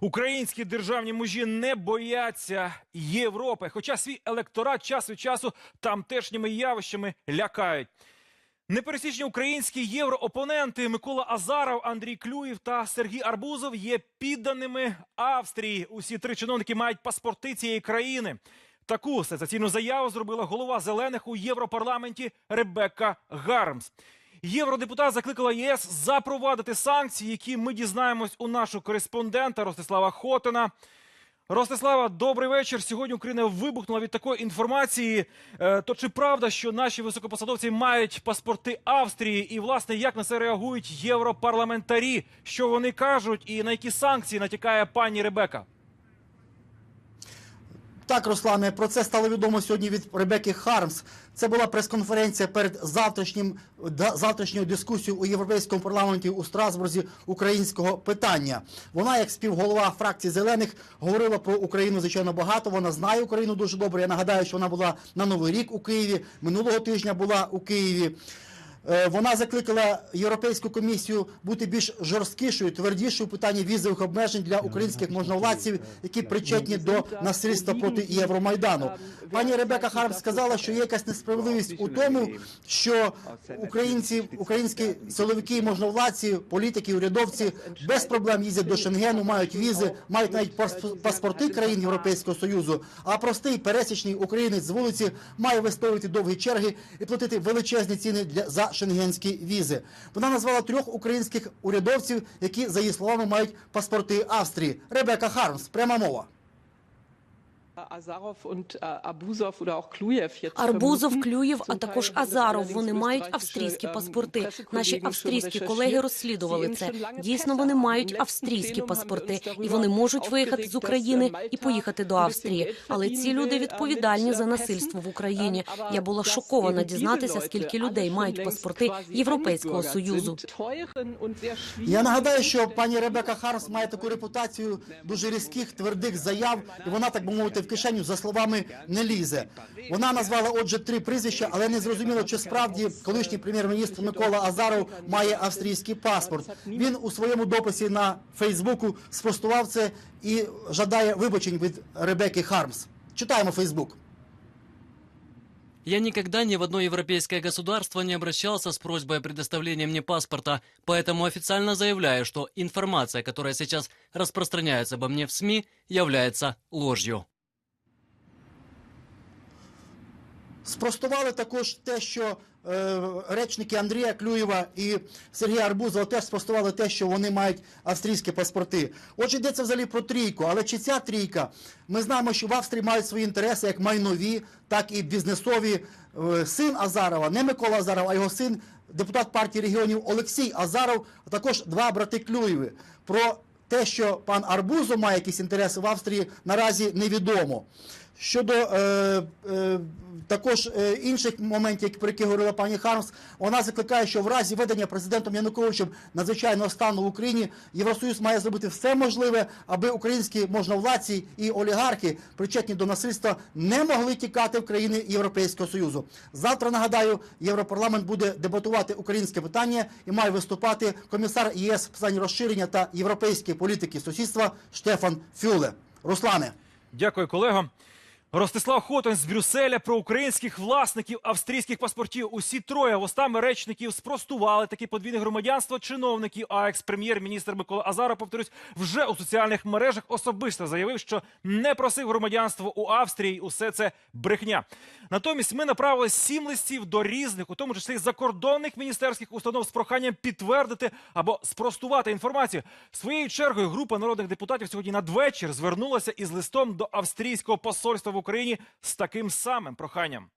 Українські державні мужі не бояться Європи, хоча свій електорат час від часу тамтешніми явищами лякають. Непересічні українські євроопоненти Микола Азаров, Андрій Клюєв та Сергій Арбузов є підданими Австрії. Усі три чиновники мають паспорти цієї країни. Таку сенсаційну заяву зробила голова зелених у Європарламенті Ребекка Гармс. Євродепутат закликала ЄС запровадити санкції, які ми дізнаємось у нашого кореспондента Ростислава Хотина. Ростислава, добрий вечір. Сьогодні Україна вибухнула від такої інформації. Е, То чи правда, що наші високопосадовці мають паспорти Австрії? І власне як на це реагують європарламентарі? Що вони кажуть, і на які санкції натякає пані Ребека? Так, Руслане, про це стало відомо сьогодні від Ребекки Хармс. Це була прес-конференція перед завтрашнім завтрашньою дискусією у Європейському парламенті у Страсбурзі українського питання. Вона, як співголова фракції зелених, говорила про Україну звичайно багато. Вона знає Україну дуже добре. Я нагадаю, що вона була на новий рік у Києві. Минулого тижня була у Києві. Е, Вона закликала Європейську комісію бути більш жорсткішою, твердішою у питанні візових обмежень для українських можновладців, які причетні до насильства проти Євромайдану. Пані Ребека Харм сказала, що є якась несправедливість у тому, що українці, українські силовики, можновладці, політики, урядовці без проблем їздять до Шенгену, мають візи, мають навіть пас- паспорти країн Європейського союзу. А простий пересічний українець з вулиці має вистоювати довгі черги і платити величезні ціни для за шенгенські візи. Вона назвала трьох українських урядовців, які за її словами мають паспорти Австрії. Ребека Хармс, пряма мова. Арбузов. Клюєв, а також Азаров. Вони мають австрійські ähm, паспорти. Наші австрійські колеги розслідували це. Дійсно, вони мають австрійські паспорти, і вони можуть виїхати з України äh, і поїхати до Австрії. Але ці люди äh, відповідальні за äh, насильство в Україні. Ähm, Я була шокована дізнатися, скільки людей мають паспорти Європейського союзу. Я нагадаю, що пані Ребека Хармс має таку репутацію дуже різких твердих заяв, і вона, так би мовити, в кишеню за словами не лізе. Вона назвала отже три прізвища, але не зрозуміло, чи справді колишній прем'єр-міністр Микола Азаров має австрійський паспорт. Він у своєму дописі на Фейсбуку спростував це і жадає вибачень від Ребекки Хармс. Читаємо Фейсбук. Я никогда ни в одно европейское государство не обращался с просьбой о предоставлении мне паспорта, поэтому официально заявляю, что информация, которая сейчас распространяется обо мне в СМИ, является ложью. Спростували також те, що е, речники Андрія Клюєва і Сергія Арбузова теж спростували те, що вони мають австрійські паспорти. Отже, йдеться взагалі про трійку. Але чи ця трійка? Ми знаємо, що в Австрії мають свої інтереси як майнові, так і бізнесові. Е, Син Азарова, не Микола Азаров, а його син, депутат партії регіонів Олексій Азаров, а також два брати Клюєви. Про те, що пан Арбузов має якісь інтереси в Австрії, наразі невідомо. Щодо е, е, також е, інших моментів, про які говорила пані Хармс, вона закликає, що в разі ведення президентом Януковичем надзвичайного стану в Україні Євросоюз має зробити все можливе, аби українські можновладці і олігархи, причетні до насильства, не могли тікати в країни Європейського Союзу. Завтра нагадаю, Європарламент буде дебатувати українське питання і має виступати комісар ЄС питань розширення та європейської політики сусідства Штефан Фюле. Руслане. Дякую, колего. Ростислав Хотин з Брюсселя про українських власників австрійських паспортів. Усі троє вустами речників спростували таке подвійне громадянство чиновників. А екс-прем'єр-міністр Микола Азаров, повторюсь, вже у соціальних мережах особисто заявив, що не просив громадянство у Австрії. Усе це брехня. Натомість ми направили сім листів до різних, у тому числі закордонних міністерських установ з проханням підтвердити або спростувати інформацію. Своєю чергою група народних депутатів сьогодні надвечір звернулася із листом до австрійського посольства в Україні з таким самим проханням.